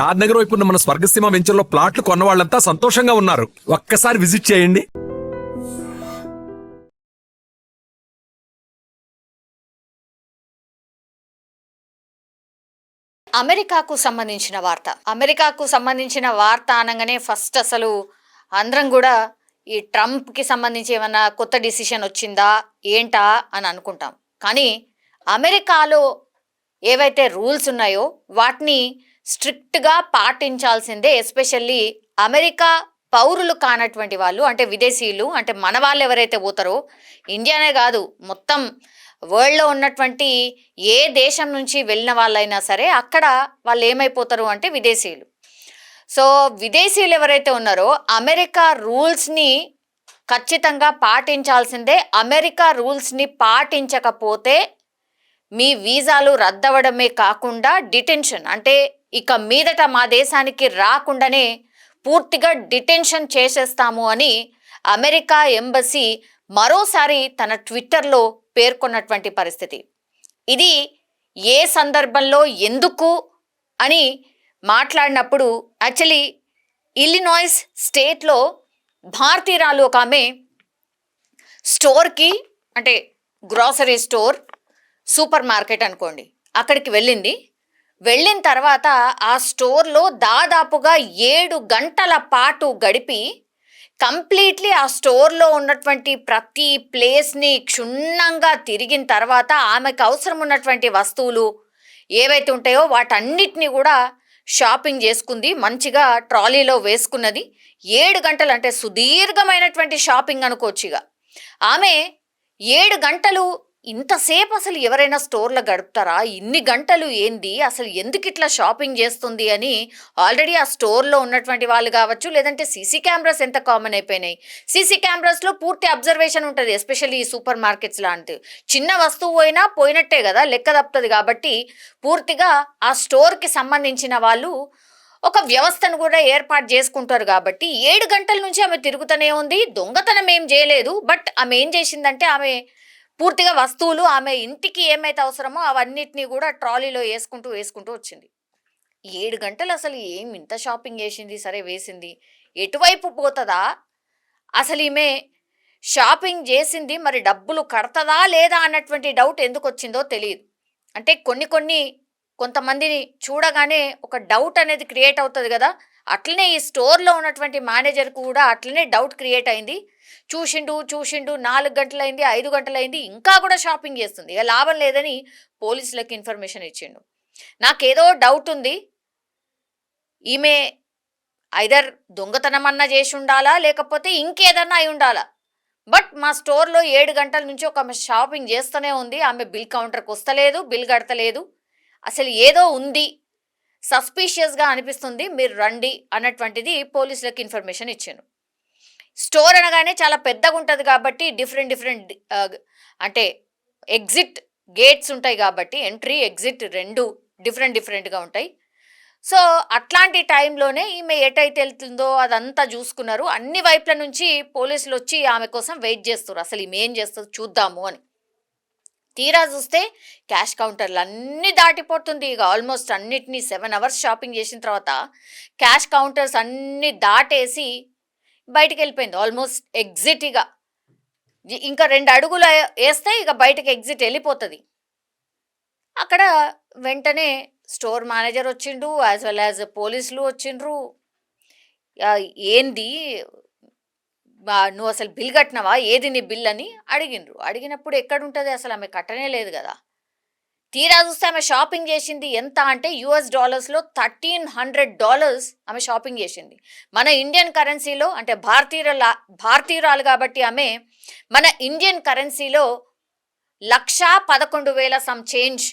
షాద్ నగర్ వైపు ఉన్న మన స్వర్గసీమ వెంచర్లో ప్లాట్లు కొన్న వాళ్ళంతా సంతోషంగా ఉన్నారు. ఒక్కసారి విజిట్ చేయండి. అమెరికాకు సంబంధించిన వార్త. అమెరికాకు సంబంధించిన వార్త అనగానే ఫస్ట్ అసలు అందరం కూడా ఈ ట్రంప్కి సంబంధించి ఏమైనా కొత్త డిసిషన్ వచ్చిందా ఏంటా అని అనుకుంటాం. కానీ అమెరికాలో ఏవైతే రూల్స్ ఉన్నాయో వాటిని స్ట్రిక్ట్గా పాటించాల్సిందే ఎస్పెషల్లీ అమెరికా పౌరులు కానటువంటి వాళ్ళు అంటే విదేశీయులు అంటే మన వాళ్ళు ఎవరైతే పోతారో ఇండియానే కాదు మొత్తం వరల్డ్లో ఉన్నటువంటి ఏ దేశం నుంచి వెళ్ళిన వాళ్ళైనా సరే అక్కడ వాళ్ళు ఏమైపోతారు అంటే విదేశీయులు. సో విదేశీయులు ఎవరైతే ఉన్నారో అమెరికా రూల్స్ని ఖచ్చితంగా పాటించాల్సిందే అమెరికా రూల్స్ని పాటించకపోతే మీ వీసాలు రద్దవడమే కాకుండా డిటెన్షన్ అంటే ఇక మీదట మా దేశానికి రాకుండానే పూర్తిగా డిటెన్షన్ చేసేస్తాము అని అమెరికా ఎంబసీ మరోసారి తన ట్విట్టర్లో పేర్కొన్నటువంటి పరిస్థితి. ఇది ఏ సందర్భంలో ఎందుకు అని మాట్లాడినప్పుడు యాక్చువల్లీ ఇల్లినాయిస్ స్టేట్లో భారతీయురాలు ఒక ఆమె స్టోర్కి అంటే గ్రాసరీ స్టోర్ సూపర్ మార్కెట్ అనుకోండి. అక్కడికి వెళ్ళింది. వెళ్ళిన తర్వాత ఆ స్టోర్లో దాదాపుగా ఏడు గంటల పాటు గడిపి కంప్లీట్లీ ఆ స్టోర్లో ఉన్నటువంటి ప్రతి ప్లేస్ని క్షుణ్ణంగా తిరిగిన తర్వాత ఆమెకు అవసరం ఉన్నటువంటి వస్తువులు ఏవైతే ఉంటాయో వాటన్నిటిని కూడా షాపింగ్ చేసుకుంది. మంచిగా ట్రాలీలో వేసుకున్నది. ఏడు గంటలు అంటే సుదీర్ఘమైనటువంటి షాపింగ్ అనుకోవచ్చు ఇక ఆమె ఏడు గంటలు ఇంతసేపు అసలు ఎవరైనా స్టోర్లో గడుపుతారా? ఇన్ని గంటలు ఏంది? అసలు ఎందుకు ఇట్లా షాపింగ్ చేస్తుంది అని ఆల్రెడీ ఆ స్టోర్లో ఉన్నటువంటి వాళ్ళు కావచ్చు లేదంటే సీసీ కెమెరాస్ ఎంత కామన్ అయిపోయినాయి. సీసీ కెమెరాస్లో పూర్తి అబ్జర్వేషన్ ఉంటుంది ఎస్పెషల్లీ ఈ సూపర్ మార్కెట్స్ లాంటి చిన్న వస్తువు పోయినా పోయినట్టే కదా లెక్క తప్పుతుంది కాబట్టి పూర్తిగా ఆ స్టోర్కి సంబంధించిన వాళ్ళు ఒక వ్యవస్థను కూడా ఏర్పాటు చేసుకుంటారు కాబట్టి ఏడు గంటల నుంచి ఆమె తిరుగుతూనే ఉంది. దొంగతనం ఏం చేయలేదు బట్ ఆమె ఏం చేసిందంటే ఆమె పూర్తిగా వస్తువులు ఆమె ఇంటికి ఏమైతే అవసరమో అవన్నిటినీ కూడా ట్రాలీలో వేసుకుంటూ వేసుకుంటూ వచ్చింది. ఏడు గంటలు అసలు ఏం ఇంత షాపింగ్ చేసింది సరే వేసింది. ఎటువైపు పోతుందా? అసలు ఈమె షాపింగ్ చేసింది మరి డబ్బులు కడతదా లేదా అన్నటువంటి డౌట్ ఎందుకు వచ్చిందో తెలియదు. అంటే కొన్ని కొన్ని కొంతమందిని చూడగానే ఒక డౌట్ అనేది క్రియేట్ అవుతుంది కదా. అట్లనే ఈ స్టోర్లో ఉన్నటువంటి మేనేజర్కు కూడా అట్లనే డౌట్ క్రియేట్ అయింది. చూసిండు చూసిండు నాలుగు గంటలైంది ఐదు గంటలైంది ఇంకా కూడా షాపింగ్ చేస్తుంది. ఇక లాభం లేదని పోలీసులకు ఇన్ఫర్మేషన్ ఇచ్చిండు. నాకేదో డౌట్ ఉంది. ఈమె ఐదర్ దొంగతనం అన్నా చేసి ఉండాలా? లేకపోతే ఇంకేదన్నా అయి ఉండాలా? బట్ మా స్టోర్లో ఏడు గంటల నుంచి ఒక ఆమె షాపింగ్ చేస్తూనే ఉంది. ఆమె బిల్ కౌంటర్కి వస్తలేదు బిల్ కడతలేదు. అసలు ఏదో ఉంది. సస్పీషియస్గా అనిపిస్తుంది మీరు రండి అన్నటువంటిది పోలీసులకు ఇన్ఫర్మేషన్ ఇచ్చాను. స్టోర్ అనగానే చాలా పెద్దగా ఉంటుంది కాబట్టి డిఫరెంట్ డిఫరెంట్ అంటే ఎగ్జిట్ గేట్స్ ఉంటాయి కాబట్టి ఎంట్రీ ఎగ్జిట్ రెండు డిఫరెంట్ డిఫరెంట్గా ఉంటాయి. సో అట్లాంటి టైంలోనే ఈమె ఎటైతే వెళ్తుందో అదంతా చూసుకున్నారు. అన్ని వైపుల నుంచి పోలీసులు వచ్చి ఆమె కోసం వెయిట్ చేస్తారు అసలు ఈమె ఏం చేస్తుంది చూద్దాము అని. తీరా చూస్తే క్యాష్ కౌంటర్లు అన్నీ దాటిపోతుంది. ఇక ఆల్మోస్ట్ అన్నిటినీ సెవెన్ అవర్స్ షాపింగ్ చేసిన తర్వాత క్యాష్ కౌంటర్స్ అన్నీ దాటేసి బయటికి వెళ్ళిపోయింది ఆల్మోస్ట్ ఎగ్జిట్ ఇక. ఇంకా రెండు అడుగులు వేస్తే ఇక బయటకి ఎగ్జిట్ వెళ్ళిపోతుంది. అక్కడ వెంటనే స్టోర్ మేనేజర్ వచ్చిండు యాజ్ వెల్ యాజ్ పోలీసులు వచ్చిండ్రు. ఏంది? నువ్వు అసలు బిల్ కట్టినవా? ఏది నీ బిల్ అని అడిగిండ్రు. అడిగినప్పుడు ఎక్కడుంటుంది అసలు ఆమె కట్టనే లేదు కదా. తీరా చూస్తే ఆమె షాపింగ్ చేసింది ఎంత అంటే యుఎస్ డాలర్స్లో థర్టీన్ హండ్రెడ్ డాలర్స్ ఆమె షాపింగ్ చేసింది. మన ఇండియన్ కరెన్సీలో అంటే భారతీయుల భారతీయురాలు కాబట్టి ఆమె మన ఇండియన్ కరెన్సీలో లక్షా పదకొండు వేల సమ్ చేంజ్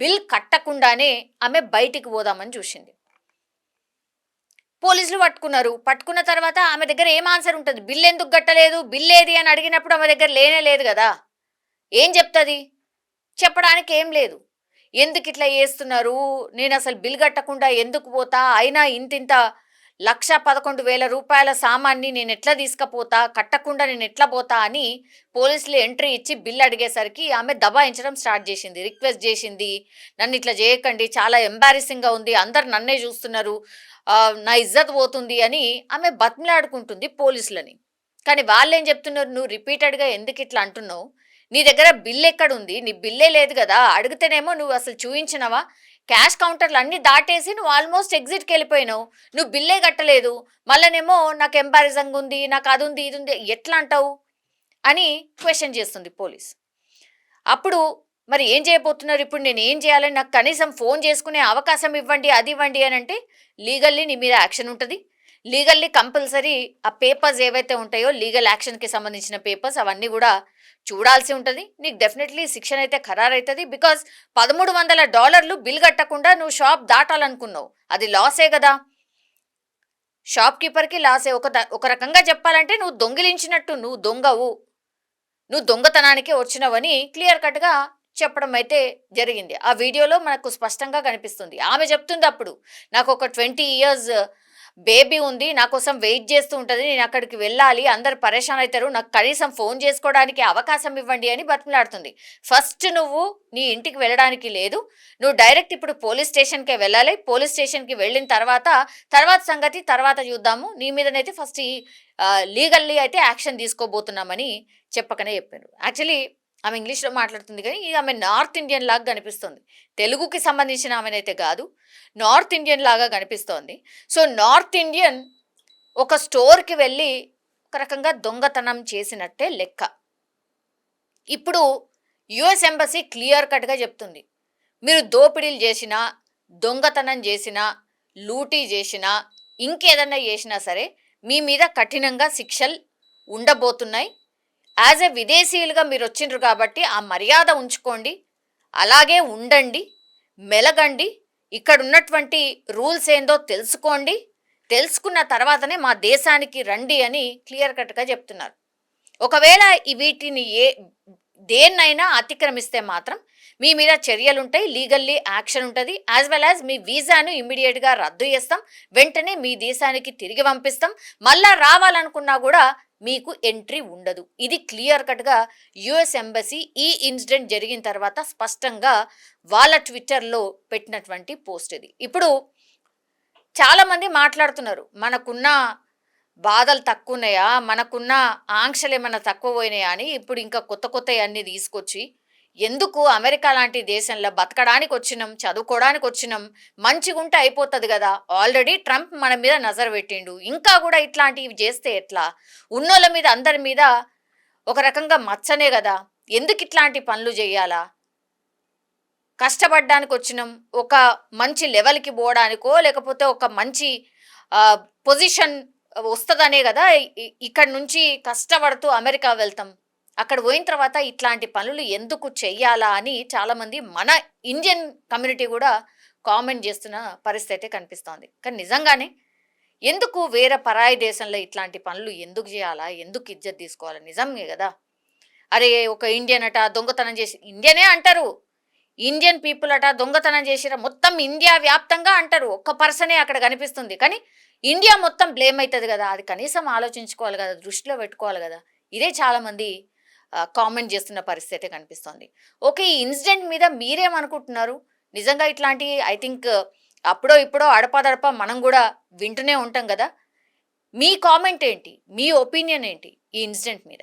బిల్ కట్టకుండానే ఆమె బయటికి పోదామని చూసింది. పోలీసులు పట్టుకున్నారు. పట్టుకున్న తర్వాత ఆమె దగ్గర ఏం ఆన్సర్ ఉంటుంది? బిల్ ఎందుకు కట్టలేదు? బిల్ ఏది అని అడిగినప్పుడు ఆమె దగ్గర లేనే లేదు కదా. ఏం చెప్తుంది? చెప్పడానికి ఏం లేదు. ఎందుకు ఇట్లా చేస్తున్నారు? నేను అసలు బిల్ కట్టకుండా ఎందుకు పోతా? అయినా ఇంతింత లక్ష పదకొండు వేల రూపాయల సామాన్ని నేను ఎట్లా తీసుకపోతా? కట్టకుండా నేను ఎట్లా పోతా? అని పోలీసులు ఎంట్రీ ఇచ్చి బిల్ అడిగేసరికి ఆమె దబాయించడం స్టార్ట్ చేసింది రిక్వెస్ట్ చేసింది. నన్ను ఇట్లా చేయకండి చాలా ఎంబారెసింగ్గా ఉంది అందరు నన్నే చూస్తున్నారు నా ఇజ్జత్ పోతుంది అని ఆమె బతిమలాడుకుంటుంది పోలీసులని. కానీ వాళ్ళు ఏం చెప్తున్నారు? నువ్వు రిపీటెడ్గా ఎందుకు ఇట్లా అంటున్నావు? నీ దగ్గర బిల్ ఎక్కడుంది? నీ బిల్లే లేదు కదా అడిగితేనేమో నువ్వు అసలు చూయించినవా? క్యాష్ కౌంటర్లు అన్ని దాటేసి నువ్వు ఆల్మోస్ట్ ఎగ్జిట్కి వెళ్ళిపోయినావు. నువ్వు బిల్లే కట్టలేదు. మళ్ళనేమో నాకు ఎంబారిజంగ్ ఉంది నాకు అది ఉంది ఇది ఉంది ఎట్లా అంటావు? అని క్వశ్చన్ చేస్తుంది పోలీస్. అప్పుడు మరి ఏం చేయబోతున్నారు? ఇప్పుడు నేను ఏం చేయాలని నాకు కనీసం ఫోన్ చేసుకునే అవకాశం ఇవ్వండి అది ఇవ్వండి అని అంటే లీగల్లీ నీ మీద యాక్షన్ ఉంటుంది. లీగల్లీ కంపల్సరీ ఆ పేపర్స్ ఏవైతే ఉంటాయో లీగల్ యాక్షన్కి సంబంధించిన పేపర్స్ అవన్నీ కూడా చూడాల్సి ఉంటుంది. నీకు డెఫినెట్లీ శిక్షణ అయితే ఖరారవుతుంది బికాస్ పదమూడు వందల డాలర్లు బిల్ కట్టకుండా నువ్వు షాప్ దాటాలనుకున్నావు. అది లాసే కదా. షాప్ కీపర్కి లాసే. ఒక ఒక రకంగా చెప్పాలంటే నువ్వు దొంగిలించినట్టు నువ్వు దొంగవు. నువ్వు దొంగతనానికి వచ్చినవని క్లియర్ కట్గా చెప్పడం అయితే జరిగింది. ఆ వీడియోలో మనకు స్పష్టంగా కనిపిస్తుంది. ఆమె చెప్తుంది అప్పుడు నాకు ఒక ట్వంటీ ఇయర్స్ బేబీ ఉంది నా కోసం వెయిట్ చేస్తూ ఉంటుంది నేను అక్కడికి వెళ్ళాలి అందరు పరేషాన్ అవుతారు నాకు కనీసం ఫోన్ చేసుకోవడానికి అవకాశం ఇవ్వండి అని బతిమలాడుతుంది. ఫస్ట్ నువ్వు నీ ఇంటికి వెళ్ళడానికి లేదు నువ్వు డైరెక్ట్ ఇప్పుడు పోలీస్ స్టేషన్కే వెళ్ళాలి పోలీస్ స్టేషన్కి వెళ్ళిన తర్వాత తర్వాత సంగతి తర్వాత చూద్దాము నీ మీదనైతే ఫస్ట్ లీగల్లీ అయితే యాక్షన్ తీసుకోబోతున్నామని చెప్పకనే చెప్పారు. యాక్చువల్లీ ఆమె ఇంగ్లీష్లో మాట్లాడుతుంది కానీ ఇది ఆమె నార్త్ ఇండియన్ లాగా కనిపిస్తుంది. తెలుగుకి సంబంధించిన ఆమెనైతే కాదు నార్త్ ఇండియన్ లాగా కనిపిస్తోంది. సో నార్త్ ఇండియన్ ఒక స్టోర్కి వెళ్ళి ఒక రకంగా దొంగతనం చేసినట్టే లెక్క. ఇప్పుడు యుఎస్ ఎంబసీ క్లియర్ కట్గా చెప్తుంది. మీరు దోపిడీలు చేసినా దొంగతనం చేసినా లూటీ చేసినా ఇంకేదన్నా చేసినా సరే మీ మీద కఠినంగా శిక్షలు ఉండబోతున్నాయి. యాజ్ ఎ విదేశీయులుగా మీరు వచ్చిండ్రు కాబట్టి ఆ మర్యాద ఉంచుకోండి అలాగే ఉండండి మెలగండి ఇక్కడ ఉన్నటువంటి రూల్స్ ఏందో తెలుసుకోండి తెలుసుకున్న తర్వాతనే మా దేశానికి రండి అని క్లియర్ కట్గా చెప్తున్నారు. ఒకవేళ వీటిని ఏ దేన్నైనా అతిక్రమిస్తే మాత్రం మీ మీద చర్యలు ఉంటాయి లీగల్లీ యాక్షన్ ఉంటుంది యాజ్ వెల్ యాజ్ మీ వీసాను ఇమ్మీడియట్గా రద్దు చేస్తాం వెంటనే మీ దేశానికి తిరిగి పంపిస్తాం మళ్ళా రావాలనుకున్నా కూడా మీకు ఎంట్రీ ఉండదు. ఇది క్లియర్ కట్గా యుఎస్ ఎంబసీ ఈ ఇన్సిడెంట్ జరిగిన తర్వాత స్పష్టంగా వాళ్ళ ట్విట్టర్లో పెట్టినటువంటి పోస్ట్ ఇది. ఇప్పుడు చాలామంది మాట్లాడుతున్నారు మనకున్న బాధలు తక్కువ ఉన్నాయా మనకున్న ఆంక్షలు ఏమైనా తక్కువ పోయినాయా? అని. ఇప్పుడు ఇంకా కొత్త కొత్త అన్నీ తీసుకొచ్చి ఎందుకు అమెరికా లాంటి దేశంలో బతకడానికి వచ్చినాం చదువుకోవడానికి వచ్చినాం మంచిగుంటే అయిపోతుంది కదా? ఆల్రెడీ ట్రంప్ మన మీద నజర్ పెట్టిండు. ఇంకా కూడా ఇట్లాంటివి చేస్తే ఎట్లా? ఉన్నోళ్ళ మీద అందరి మీద ఒక రకంగా మచ్చనే కదా? ఎందుకు ఇట్లాంటి పనులు చేయాలా? కష్టపడడానికి వచ్చినాం ఒక మంచి లెవెల్కి పోవడానికో లేకపోతే ఒక మంచి పొజిషన్ వస్తుందనే కదా? ఇక్కడ నుంచి కష్టపడుతూ అమెరికా వెళ్తాం. అక్కడ పోయిన తర్వాత ఇట్లాంటి పనులు ఎందుకు చెయ్యాలా అని చాలామంది మన ఇండియన్ కమ్యూనిటీ కూడా కామెంట్ చేస్తున్న పరిస్థితి అయితే కనిపిస్తోంది. కానీ నిజంగానే ఎందుకు వేరే పరాయి దేశంలో ఇట్లాంటి పనులు ఎందుకు చేయాలా ఎందుకు ఇజ్జత్ తీసుకోవాలి? నిజమే కదా. అరే ఒక ఇండియన్ అట దొంగతనం చేసి ఇండియనే అంటారు. ఇండియన్ పీపుల్ అట దొంగతనం చేసిరా మొత్తం ఇండియా వ్యాప్తంగా అంటారు. ఒక్క పర్సనే అక్కడ కనిపిస్తుంది. కానీ ఇండియా మొత్తం బ్లేమ్ అవుతుంది కదా. అది కనీసం ఆలోచించుకోవాలి కదా దృష్టిలో పెట్టుకోవాలి కదా. ఇదే చాలామంది కామెంట్ చేస్తున్న పరిస్థితి కనిపిస్తోంది. ఓకే ఈ ఇన్సిడెంట్ మీద మీరేమనుకుంటున్నారు? నిజంగా ఇట్లాంటి ఐ థింక్ అప్పుడో ఇప్పుడో అడపాదడప మనం కూడా వింటూనే ఉంటాం కదా. మీ కామెంట్ ఏంటి? మీ ఒపీనియన్ ఏంటి ఈ ఇన్సిడెంట్ మీద?